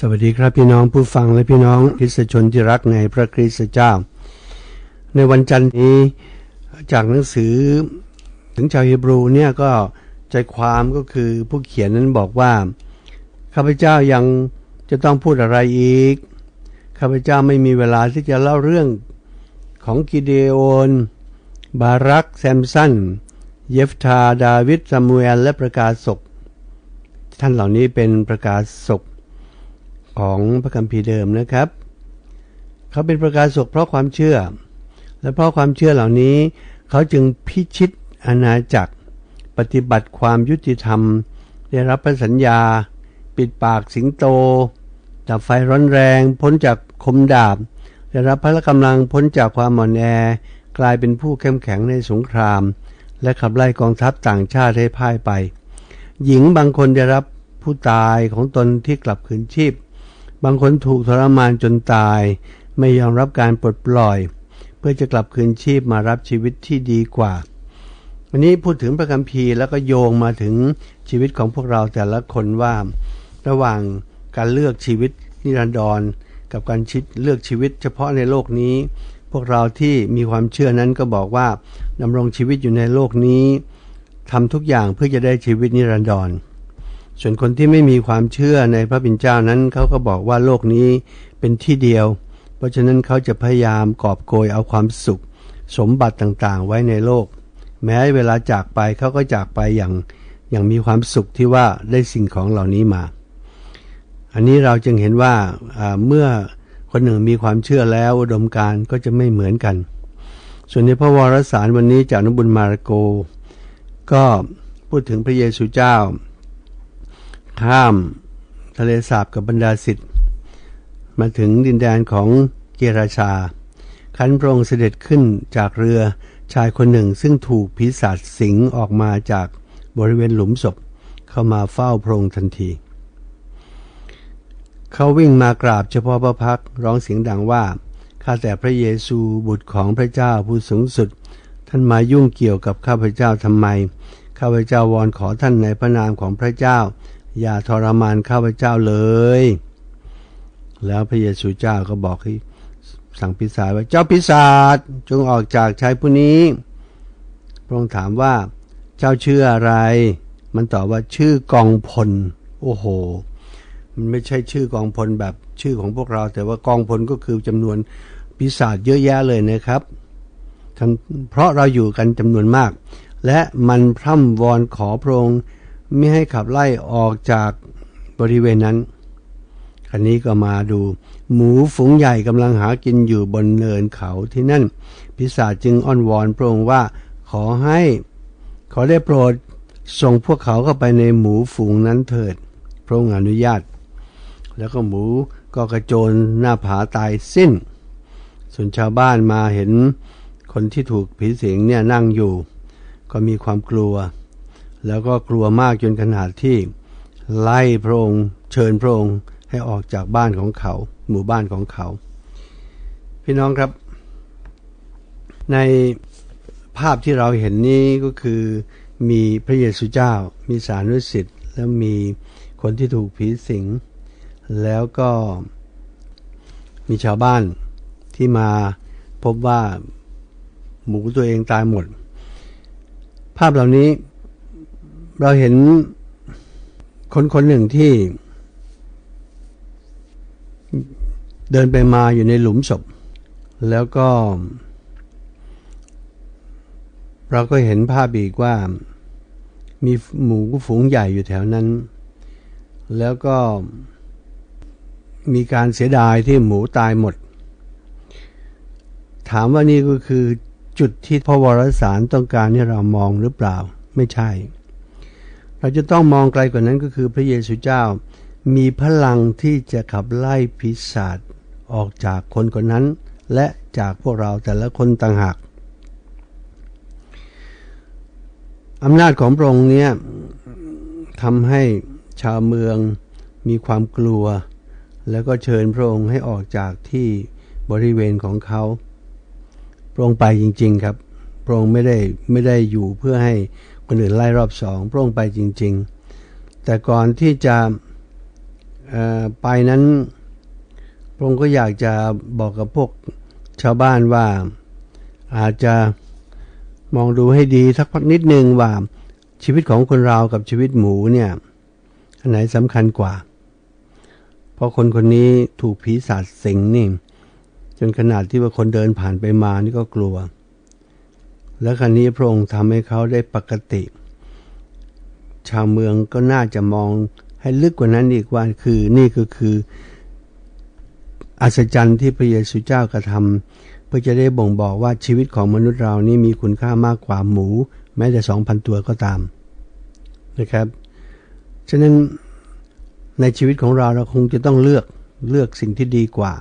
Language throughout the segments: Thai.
สวัสดีครับพี่น้องผู้ฟังและพี่น้องคริสชนที่รักในพระคริสต์เจ้า ในวันจันทร์นี้จากหนังสือถึงชาวฮีบรูเนี่ยก็ใจความก็คือผู้เขียนนั้นบอกว่าข้าพเจ้ายังจะต้องพูดอะไรอีกข้าพเจ้าไม่มีเวลาที่จะเล่าเรื่องของกิเดโอน บารักแซมสัน เยฟธาดาวิดซามูเอลและประกาศศกท่านเหล่านี้เป็นประกาศศก ของพระคัมภีร์เดิมนะครับ เขาเป็นประกาศศกเพราะความเชื่อ และเพราะความเชื่อเหล่านี้ เขาจึงพิชิตอาณาจักร ปฏิบัติความยุติธรรม ได้รับพระสัญญา ปิดปากสิงโตดับไฟร้อนแรง พ้นจากคมดาบ ได้รับพละกำลังพ้นจากความอ่อนแอ กลายเป็นผู้เข้มแข็งในสงคราม และขับไล่กองทัพต่างชาติให้พ่ายไป หญิงบางคนได้รับผู้ตายของตนที่กลับคืนชีพ บางคนถูกทรมานจนตาย ไม่ยอมรับการปลดปล่อย เพื่อจะกลับคืนชีพมารับชีวิตที่ดีกว่า วันนี้พูดถึงพระคัมภีร์แล้วก็โยงมาถึงชีวิตของพวกเราแต่ละคนว่า ระหว่างการเลือกชีวิตนิรันดร กับการชิดเลือกชีวิต เฉพาะในโลกนี้ พวกเราที่มีความเชื่อนั้นก็บอกว่าดำรงชีวิตอยู่ในโลกนี้ทำทุกอย่างเพื่อจะได้ชีวิตนิรันดร ส่วนคนที่ไม่มีความเชื่อในพระบิดเจ้านั้นเขาก็บอกว่าโลกนี้เป็นที่เดียว เพราะฉะนั้นเขาจะพยายามกอบโกยเอาความสุข สมบัติต่างๆ ไว้ในโลก แม้เวลาจากไปเขาก็จากไปอย่างอย่างมีความสุขที่ว่าได้สิ่งของเหล่านี้มา อันนี้เราจึงเห็นว่าเมื่อคนหนึ่งมีความเชื่อแล้วอุดมการก็จะไม่เหมือนกัน ส่วนในพระวรสารวันนี้จากนบุญมาระโก ก็พูดถึงพระเยซูเจ้า ข้ามทะเลสาบกับบรรดาสิทธิ์มาถึงดินแดนของเกราชาคันพระองค์เสด็จขึ้นจากเรือชายคนหนึ่งซึ่งถูกพิศาจสิงออกมาจากบริเวณหลุมศพเข้ามาเฝ้าพระองค์ทันที เขาวิ่งมากราบเฉพาะพระพักร้องเสียงดังว่า ข้าแต่พระเยซูบุตรของพระเจ้าผู้สูงสุด ท่านมายุ่งเกี่ยวกับข้าพเจ้าทำไม ข้าพเจ้าวอนขอท่านในพระนามของพระเจ้า อย่าทรมานข้าพเจ้าเลย แล้วพระเยซูเจ้าก็บอกให้สั่งพิศาจว่าเจ้าพิศาจจงออกจากชายผู้นี้พระองค์ถามว่าเจ้าชื่ออะไร มันตอบว่าชื่อกองพล โอ้โห มันไม่ใช่ชื่อกองพลแบบชื่อของพวกเรา แต่ว่ากองพลก็คือจำนวนพิศาจเยอะแยะเลยนะครับเพราะเราอยู่กันจำนวนมาก และมันพร่ำวอนขอพระองค์ ไม่ให้ขับไล่ออกจากบริเวณนั้นอันนี้ก็มาดู หมูฝูงใหญ่กำลังหากินอยู่บนเนินเขาที่นั่น พิศาจจึงอ้อนวอนพระองค์ว่าขอให้ ขอได้โปรดส่งพวกเขาเข้าไปในหมูฝูงนั้นเถิด พระองค์อนุญาต แล้วก็หมูก็กระโจนหน้าผาตายสิ้น ส่วนชาวบ้านมาเห็นคนที่ถูกผีสิงเนี่ยนั่งอยู่ ก็มีความกลัว แล้วก็กลัวมากจนขนาดที่ไล่พระองค์เชิญพระองค์ให้ออกจากบ้านของเขา หมู่บ้านของเขา พี่น้องครับ ในภาพที่เราเห็นนี้ก็คือมีพระเยซูเจ้า มีสานุสิทธิ์แล้วมีคนที่ถูกผีสิง แล้วก็มีชาวบ้านที่มาพบว่าหมูตัวเองตายหมด ภาพเหล่านี้ เราเห็นคนคนหนึ่งที่ เดินไปมาอยู่ในหลุมศพ แล้วก็ เราก็เห็นภาพอีกว่า มีหมูฝูงใหญ่อยู่แถวนั้น แล้วก็มีการเสียดายที่หมูตายหมด ถามว่านี่ก็คือจุดที่พระวรสารต้องการให้เรามองหรือเปล่า ไม่ใช่ เราจะต้องมองไกลกว่านั้นก็คือพระเยซูเจ้า มีพลังที่จะขับไล่พิศาจออกจากคนคนนั้น และจากพวกเราแต่ละคนต่างหากอำนาจของพระองค์เนี้ทำให้ชาวเมืองมีความกลัว แล้วก็เชิญพระองค์ให้ออกจากที่บริเวณของเขาพระองค์ไปจริง ๆครับพระองค์ไม่ได้ไม่ได้อยู่เพื่อให้ คนอื่นไล่รอบสองพระองค์ไปจริง ๆ แต่ก่อนที่จะไปนั้นพระองค์ก็อยากจะบอกกับพวกชาวบ้านว่าอาจจะมองดูให้ดีสักพักนิดนึงว่าชีวิตของคนเรากับชีวิตหมูเนี่ยอันไหนสำคัญกว่า เพราะคนคนนี้ถูกผีศาจสิงนี่จนขนาดที่ว่าคนเดินผ่านไปมานี่ก็กลัว แล้วครั้นี้พระองค์ทำให้เขาได้ปกติ ชาวเมืองก็น่าจะมองให้ลึกกว่านั้นอีกว่าคือนี่ก็คือ อัศจรรย์ที่พระเยซูเจ้ากระทำเพื่อจะได้บ่งบอกว่าชีวิตของมนุษย์เรานี่มีคุณค่ามากกว่าหมู แม้แต่สองพันตัวก็ตามนะครับ ฉะนั้นในชีวิตของเราเราคงจะต้องเลือกเลือกสิ่งที่ดีกว่า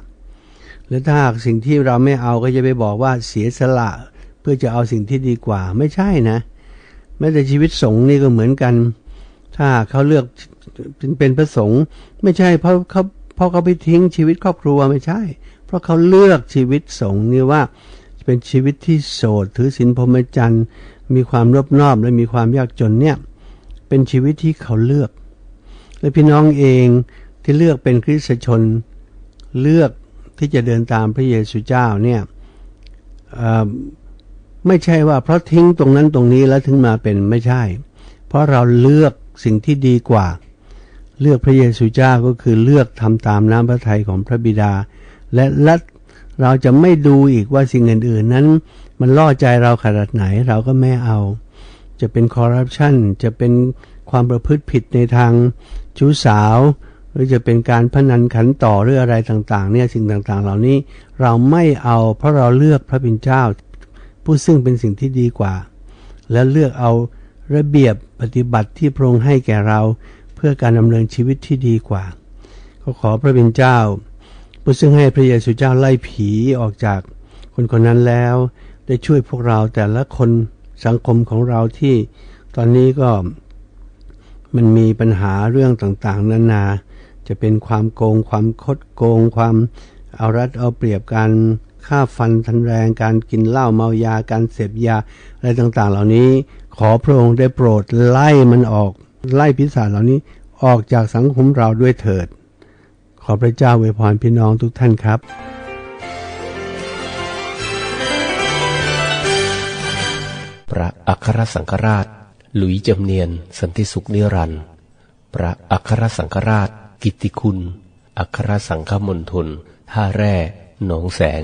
และถ้าหากสิ่งที่เราไม่เอาก็จะไปบอกว่าเสียสละ พื่อจะเอาสิ่งที่ดีกว่าไม่ใช่นะแม้แต่ชีวิตสงฆ์นี่ก็เหมือนกัน ถ้าเขาเลือกเป็นพระสงฆ์ไม่ใช่เพราะเขาเพราะเขาไปทิ้งชีวิตครอบครัวไม่ใช่ เพราะเขาเลือกชีวิตสงฆ์นี่ว่าเป็นชีวิตที่โสดถือศีลพรหมจรรย์มีความรบนอบและมีความยากจนเนี่ยเป็นชีวิตที่เขาเลือก และพี่น้องเองที่เลือกเป็นคริสตชน เลือกที่จะเดินตามพระเยซูเจ้าเนี่ย ไม่ใช่ว่าเพราะทิ้งตรงนั้นตรงนี้แล้วถึงมาเป็นไม่ใช่ เพราะเราเลือกสิ่งที่ดีกว่า เลือกพระเยซูเจ้าก็คือเลือกทำตามน้ำพระทัยของพระบิดา และและเราจะไม่ดูอีกว่าสิ่งอื่นๆ นั้น มันล่อใจเราขนาดไหนเราก็ไม่เอา จะเป็นคอร์รัปชันจะเป็นความประพฤติผิดในทางชู้สาว หรือจะเป็นการพนันขันต่อหรืออะไรต่างๆ เนี่ยสิ่งต่างๆ เหล่านี้เราไม่เอาเพราะเราเลือกพระบิดเจ้า ผู้ซึ่งเป็นสิ่งที่ดีกว่า และเลือกเอาระเบียบปฏิบัติที่พระองค์ให้แก่เราเพื่อการดำเนินชีวิตที่ดีกว่า ก็ขอพระบิดเจ้า ผู้ซึ่งให้พระเยซูเจ้าไล่ผีออกจากคนคนนั้นแล้ว ได้ช่วยพวกเราแต่ละคนสังคมของเราที่ตอนนี้ก็มันมีปัญหาเรื่องต่างๆ นานา จะเป็นความโกง ความคดโกง ความเอารัดเอาเปรียบการ ฆ่าฟันทันแรงการกินเหล้าเมายาการเสพยาอะไรต่างๆ เหล่านี้ ขอพระองค์ได้โปรดไล่มันออก ไล่พิศาจเหล่านี้ออกจากสังคมเราด้วยเถิด ขอพระเจ้าอวยพรพี่น้องทุกท่านครับพระอัครสังฆราช หลุยจำเนียน สันติสุขนิรันดร์พระอัครสังฆราช กิตติคุณ อัครสังฆมณฑลท่าแร่ หนองแสง